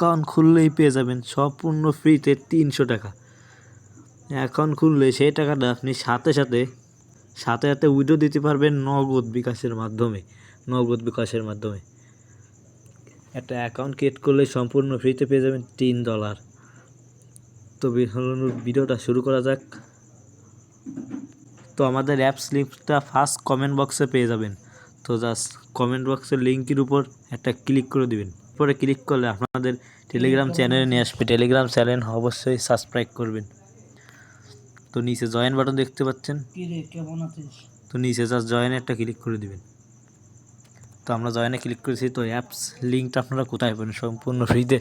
Account খুললেই পেয়ে যাবেন সম্পূর্ণ ফ্রিতে তিনশো টাকা। অ্যাকাউন্ট খুললে সেই টাকাটা আপনি সাথে সাথে সাথে সাথে উইডো দিতে পারবেন নগদ বিকাশের মাধ্যমে, নগদ বিকাশের মাধ্যমে। একটা অ্যাকাউন্ট ক্রিয়েট করলে সম্পূর্ণ ফ্রিতে পেয়ে যাবেন তিন ডলার তো ভিডিওটা শুরু করা যাক। তো আমাদের অ্যাপস লিঙ্কটা ফার্স্ট কমেন্ট বক্সে পেয়ে যাবেন। তো জাস্ট কমেন্ট বক্সের লিঙ্কের উপর একটা ক্লিক করে দিবেন। পরে ক্লিক করলে আপনাদের টেলিগ্রাম চ্যানেলে নিয়ে আসবে। টেলিগ্রাম চ্যানেল অবশ্যই সাবস্ক্রাইব করবেন। তো নিচে জয়েন বাটন দেখতে পাচ্ছেন? তো নিচে জাস্ট জয়েনে একটা ক্লিক করে দিবেন। তো আমরা জয়েনে ক্লিক করেছি। তো অ্যাপস লিঙ্কটা আপনারা কোথায় পাবেন? সম্পূর্ণ ফ্রিতে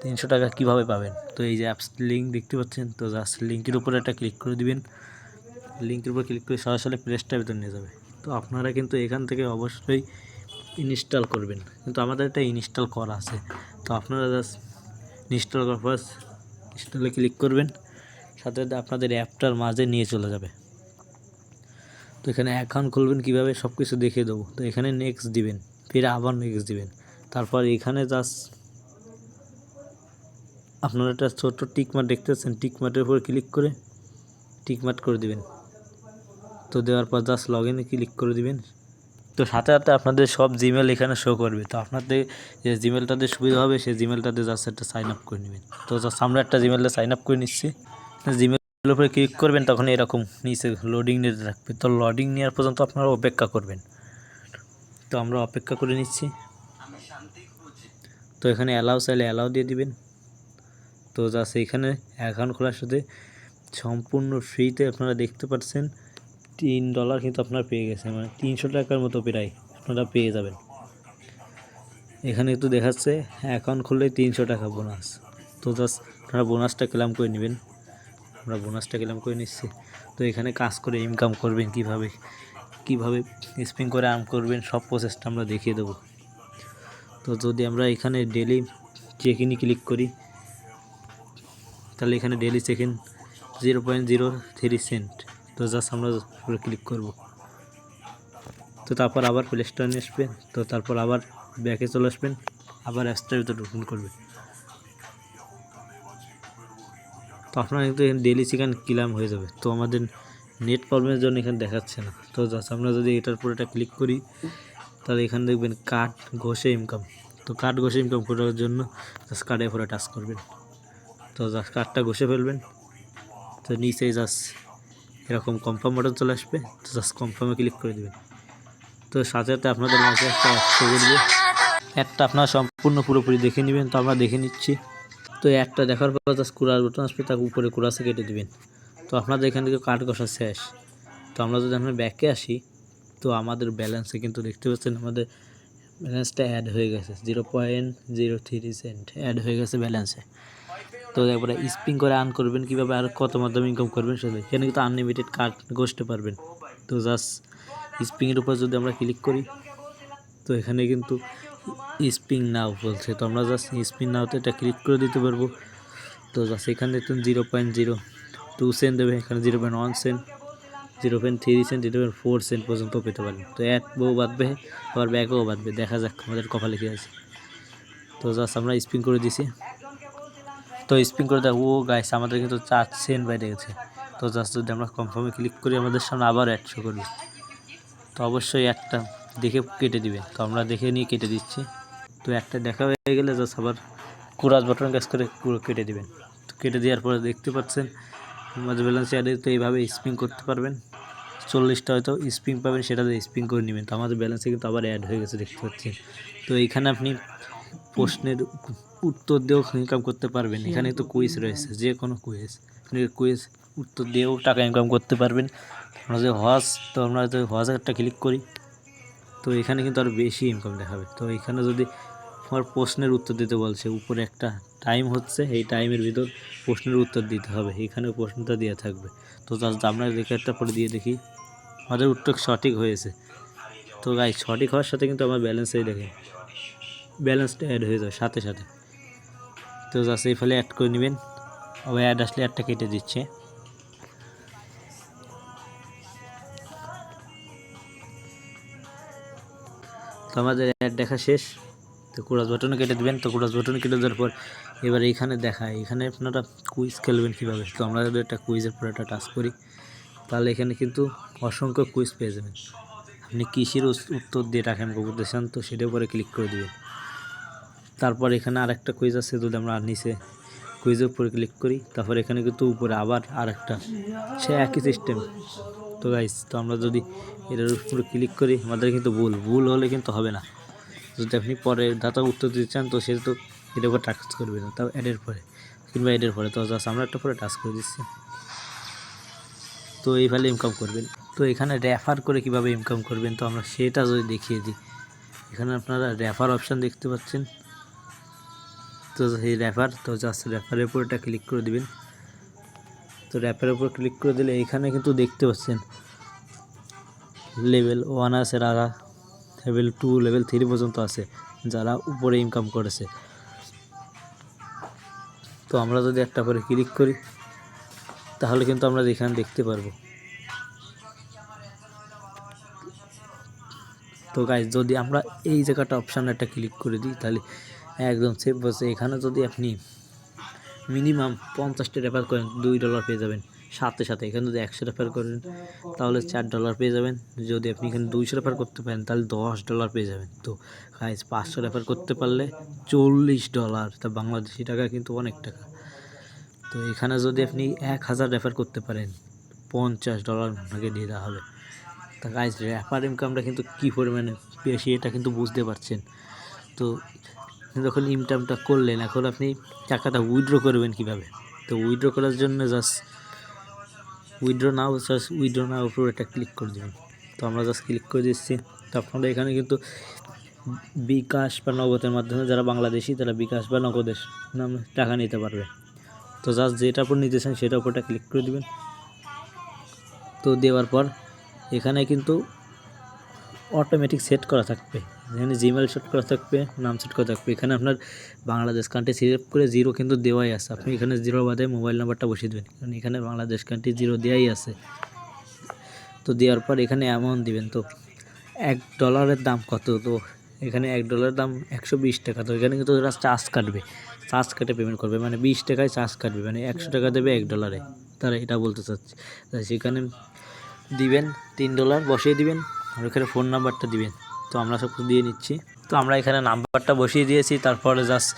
তিনশো টাকা কীভাবে পাবেন? তো এই যে অ্যাপস লিঙ্ক দেখতে পাচ্ছেন? তো জাস্ট লিঙ্কের উপরে একটা ক্লিক করে দিবেন। লিঙ্কের উপর ক্লিক করে সরাসরি প্লেসটার ভিতরে নিয়ে যাবে। তো আপনারা কিন্তু এখান থেকে অবশ্যই ইনস্টল করবেন। কিন্তু আমাদের এটা ইনস্টল করা আছে। তো আপনারা জাস্ট ইনস্টল করার পর ইনস্টলে ক্লিক করবেন। সাথে সাথে আপনাদের অ্যাপটার মাঝে নিয়ে চলে যাবে। তো এখানে অ্যাকাউন্ট খুলবেন, কীভাবে সব কিছু দেখিয়ে দেবো। তো এখানে নেক্সট দিবেন, ফির আবার নেক্সট দিবেন। তারপর এখানে জাস্ট আপনারা একটা ছোট্ট টিকমার্ট দেখতে পাচ্ছেন টিকমার্টের উপর ক্লিক করে টিকমার্ট করে দিবেন। তো দেওয়ার পর জাস্ট লগ ইনে ক্লিক করে দিবেন। তো সাথে সাথে আপনাদের সব জিমেল এখানে শো করবে। তো আপনাদের যে জিমেলটাতে সুবিধা হবে, সেই জিমেলটাতে জাস্ট একটা সাইন আপ করে নেবেন। তো জাস্ট আমরা একটা জিমেলটা সাইন আপ করে নিচ্ছি। জিমেলের উপরে ক্লিক করবেন তখন এরকম নিচে লোডিং নিতে থাকবে। তো লোডিং নেওয়ার পর্যন্ত আপনারা অপেক্ষা করবেন। তো আমরা অপেক্ষা করে নিচ্ছি। তো এখানে অ্যালাউ চাইলে অ্যালাউ দিয়ে দিবেন। তো জাস্ট এখানে অ্যাকাউন্ট খোলার সাথে সম্পূর্ণ ফ্রিতে আপনারা দেখতে পাচ্ছেন তিন ডলার কিন্তু আপনার পেয়ে গেছে মানে তিনশো টাকার মতো প্রায় আপনারা পেয়ে যাবেন। এখানে একটু দেখাচ্ছে অ্যাকাউন্ট খুললেই তিনশো টাকা বোনাস তো জাস্ট আপনারা বোনাসটা ক্লেম করে নেবেন। আমরা বোনাসটা ক্লেম করে নিচ্ছি। তো এখানে কাজ করে ইনকাম করবেন কীভাবে কীভাবে স্পিন করে আর্ন করবেন, সব প্রসেসটা আমরা দেখিয়ে দেবো। তো যদি আমরা এখানে ডেলি চেক ইনে ক্লিক করি, তাহলে এখানে daily check in zero point zero three cent তো জাস্ট আমরা উপরে ক্লিক করব। তো তারপর আবার প্লে স্টোরে আসবেন। তো তারপর আবার ব্যাকে চলে আসবেন। আবার অ্যাপসটার ভিতরে ওপেন করবেন। তো আপনার কিন্তু ডেলি চিকেন ক্লাম হয়ে যাবে। তো আমাদের নেট প্রবলেমের জন্য এখানে দেখাচ্ছে না। তো জাস্ট আমরা যদি এটার উপর একটা ক্লিক করি, তাহলে এখানে দেখবেন কার্ড ঘষে ইনকাম তো কার্ড ঘষে ইনকাম করার জন্য জাস্ট কার্ডের উপরে টাচ করবেন। তো জাস্ট কার্ডটা ঘষে ফেলবেন। তো নিচে জাস্ট এরকম কনফার্ম বাটন চলে আসবে, তো জাস্ট কনফার্মে ক্লিক করে দেবেন। তো সাথে সাথে আপনাদের মাঝে একটা অ্যাড শো করবে অ্যাডটা আপনারা সম্পূর্ণ পুরোপুরি দেখে নেবেন, তো আমরা দেখে নিচ্ছি। তো অ্যাপটা দেখার পর জাস্ট কুড়ার বাটন আসবে তার উপরে কুড়াসে কেটে দিবেন। তো আপনাদের এখান থেকে কাঠ কষা শেষ। তো আমরা যদি আমরা ব্যাকে আসি, তো আমাদের ব্যালেন্সে কিন্তু দেখতে পাচ্ছেন আমাদের ব্যালেন্সটা অ্যাড হয়ে গেছে zero point zero three cent add হয়ে গেছে ব্যালেন্সে তো একবারে স্পিং করে আর্ন করবেন, কীভাবে আর কত মাধ্যমে ইনকাম করবেন সেটা। এখানে কিন্তু আনলিমিটেড কার্ড ঘষতে পারবেন। তো জাস্ট স্পিংয়ের উপর যদি আমরা ক্লিক করি, তো এখানে কিন্তু স্পিং নাও বলছে। তো আমরা জাস্ট স্পিং নাওতে এটা ক্লিক করে দিতে পারব। তো জাস্ট এখানে দেখুন zero point zero two cent দেবে, এখানে zero point one cent zero point three cent zero point four cent পর্যন্ত পেতে পারেন তো অ্যাড বউ বাঁধবে, আবার ব্যাগও বাঁধবে। দেখা যাক আমাদের কপালে কী আছে। তো জাস্ট আমরা স্পিন করে দিছি। তো স্পিন করে দেখ, ও গাইস আমাদের কিন্তু চার সেন্ট বাইরে গেছে। তো জাস্ট যদি আমরা কনফার্মে ক্লিক করি, আমাদের সামনে আবার অ্যাড শো করবে। তো অবশ্যই একটা দেখে কেটে দিবে। তো আমরা দেখে নিয়ে কেটে দিচ্ছি। তো একটা দেখা হয়ে গেলে জাস্ট আবার কুরাজ বাটন কাজ করে পুরো কেটে দিবেন। তো কেটে দেওয়ার পরে দেখতে পাচ্ছেন, আমাদের ব্যালেন্স অ্যাডে তো এইভাবে স্পিন করতে পারবেন। চল্লিশটা হয়তো স্পিন পাবেন, সেটা স্পিন করে নেবেন। তো আমাদের ব্যালেন্সে কিন্তু আবার অ্যাড হয়ে গেছে, দেখতে পাচ্ছেন। তো এইখানে আপনি প্রশ্নের উত্তর দিয়েও ইনকাম করতে পারবেন। এখানে তো কুইজ রয়েছে যে কোনো কুইজ কুইজ উত্তর দিয়েও টাকা ইনকাম করতে পারবেন। আমরা যে হজ তো আমরা যদি হজ একটা ক্লিক করি তো এখানে কিন্তু আরও বেশি ইনকাম দেখাবে। তো এখানে যদি আমার প্রশ্নের উত্তর দিতে বলছে উপরে একটা টাইম হচ্ছে এই টাইমের ভিতর প্রশ্নের উত্তর দিতে হবে। এখানে প্রশ্নটা দেওয়া থাকবে। তো জাস্ট আমরা রেকর্ডটা পরে দিয়ে দেখি। আমাদের উত্তর সঠিক হয়েছে। তো গাই সঠিক হওয়ার সাথে কিন্তু আমার ব্যালেন্সেই দেখে ব্যালেন্সটা অ্যাড হয়ে যাবে সাথে সাথে। তো জাস্ট এই ফলে অ্যাড করে নেবেন। আবার অ্যাড আসলে অ্যাডটা কেটে দিচ্ছে। তো আমাদের অ্যাড দেখা শেষ। তো কুরাস বাটনে কেটে দেবেন। তো কুরাস বাটনে কেটে দেওয়ার পর এবার এইখানে দেখায় এখানে আপনারা কুইজ খেলবেন কীভাবে? তো আমরা যদি একটা কুইজের পর একটা টাচ করি, তাহলে এখানে কিন্তু অসংখ্য কুইজ পেয়ে যাবেন। আপনি কৃষির উত্তর দিয়ে রাখেন করতে চান তো সেটার উপরে ক্লিক করে দিবেন। তারপর এখানে আরেকটা কুইজ আছে যদি আমরা নিচে কুইজের উপরে ক্লিক করি, তারপর এখানে কিন্তু উপরে আবার আরেকটা। সে একই সিস্টেম তো গাইস তো আমরা যদি এটার উপরে ক্লিক করি, আমাদের কিন্তু ভুল। ভুল হলে কিন্তু হবে না। যদি আপনি পরে দাতা উত্তর দিতে চান, তো সে তো এটার উপর টাচ করবে না। তাও অ্যাডের পরে, কিংবা এডের পরে। তো জাস্ট আমরা একটা পরে টাচ করে দিচ্ছি। তো এইভাবে ইনকাম করবেন। তো এখানে রেফার করে কীভাবে ইনকাম করবেন, তো আমরা সেটা যদি দেখিয়ে দিই। এখানে আপনারা রেফার অপশান দেখতে পাচ্ছেন। তো এই রেফার, তো জাস্ট রেফারের উপর এটা ক্লিক করে দিবেন। তো র্যাপের উপর ক্লিক করে দিলে এখানে কিন্তু দেখতে পাচ্ছেন লেভেল ওয়ান আছে রারা লেভেল টু লেভেল থ্রি পর্যন্ত আছে, যারা উপরে ইনকাম করেছে। তো আমরা যদি একটা করে ক্লিক করি, তাহলে কিন্তু আমরা এখানে দেখতে পারব। তো গাইজ যদি আমরা এই জায়গাটা অপশান একটা ক্লিক করে দিই, তাহলে একদম সেফ বসে এখানে যদি আপনি মিনিমাম পঞ্চাশটা রেফার করেন, দুই ডলার পেয়ে যাবেন। সাথে সাথে এখানে যদি একশো রেফার করেন, তাহলে চার ডলার পেয়ে যাবেন। যদি আপনি এখানে দুইশো রেফার করতে পারেন, তাহলে দশ ডলার পেয়ে যাবেন। তো গাইজ পাঁচশো রেফার করতে পারলে চল্লিশ ডলার তা বাংলাদেশি টাকা কিন্তু অনেক টাকা। তো এখানে যদি আপনি এক হাজার রেফার করতে পারেন, পঞ্চাশ ডলার আপনাকে দিয়ে দেওয়া হবে। তা গাইজ রেফার ইনকামটা কিন্তু কী পরিমাণে বেশি এটা কিন্তু বুঝতে পারছেন। তো যখন ইনকামটা করলেন, এখন আপনি টাকাটা উইথড্র করবেন কীভাবে? তো উইথড্র করার জন্য just withdraw now just withdraw now উপর এটা ক্লিক করে দেবেন। তো আমরা জাস্ট ক্লিক করে দিচ্ছি। তো আপনারা এখানে কিন্তু বিকাশ বা নগদের মাধ্যমে, যারা বাংলাদেশি, তারা বিকাশ বা নগদের নামে টাকা নিতে পারবে। তো জাস্ট যেটার উপর নিতে চান সেটার উপরটা ক্লিক করে দেবেন। তো দেওয়ার পর এখানে কিন্তু অটোমেটিক সেট করা থাকবে। এখানে জিমেল সেট করা থাকবে, নাম সেট করা থাকবে। এখানে আপনার বাংলাদেশ কান্ট্রি সিলেক্ট করে জিরো কিন্তু দেওয়াই আছে। আপনি এখানে জিরো বাদে মোবাইল নাম্বারটা বসিয়ে দেবেন। কারণ এখানে বাংলাদেশ কান্ট্রি জিরো দেওয়াই আছে। তো দেওয়ার পর এখানে অ্যামাউন্ট দিবেন। তো এক ডলারের দাম কত? তো এখানে এক ডলারের দাম একশো বিশ টাকা। তো এখানে কিন্তু ওরা চার্জ কাটবে। চার্জ কেটে পেমেন্ট করবে। মানে বিশ টাকায় চার্জ কাটবে। মানে একশো টাকা দেবে এক ডলারে তারা এটা বলতে চাচ্ছে। সেখানে দিবেন তিন ডলার বসিয়ে দিবেন। আর ওখানে ফোন নাম্বারটা দিবেন। তো আমরা সব দিয়ে নিচ্ছি। তো আমরা এখানে নাম্বারটা বসিয়ে দিয়েছি, তারপরে জাস্ট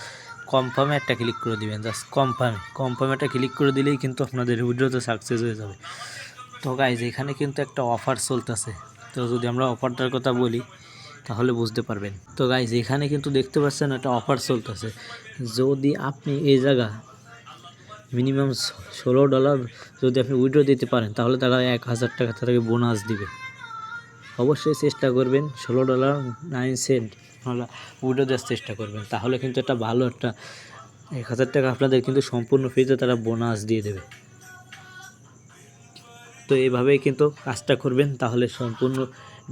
কনফার্মে একটা ক্লিক করে দিবেন। জাস্ট কনফার্মে কনফার্মে একটা ক্লিক করে দিলেই কিন্তু আপনাদের উইড্রোতে সাকসেস হয়ে যাবে। তো গাইজ এখানে কিন্তু একটা অফার চলতেছে। তো যদি আমরা অফারটার কথা বলি, তাহলে বুঝতে পারবেন। তো গাইজ এখানে কিন্তু দেখতে পাচ্ছেন একটা অফার চলতেছে। যদি আপনি এই জায়গা মিনিমাম ষোলো ডলার যদি আপনি উইড্রো দিতে পারেন, তাহলে তারা এক হাজার টাকা তাদেরকে বোনাস দিবে। অবশ্যই চেষ্টা করবেন, ষোলো ডলার নাইন সেন্ট আপনারা উইড্রো দেওয়ার চেষ্টা করবেন। তাহলে কিন্তু একটা ভালো একটা এক হাজার টাকা আপনাদের কিন্তু সম্পূর্ণ ফ্রিতে তারা বোনাস দিয়ে দেবে। তো এইভাবেই কিন্তু কাজটা করবেন, তাহলে সম্পূর্ণ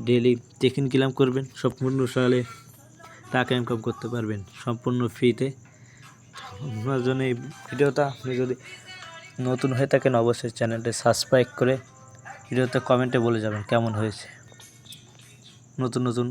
ডেলি টেকিন কিলাম করবেন, সম্পূর্ণ সালে টাকা ইনকাম করতে পারবেন, সম্পূর্ণ ফ্রিতে। আপনার জন্য এই ভিডিওটা, আপনি যদি নতুন হয়ে থাকেন, অবশ্যই চ্যানেলটা সাবস্ক্রাইব করে ভিডিওতে কমেন্টে বলে যাবেন কেমন হয়েছে। নতুন নতুন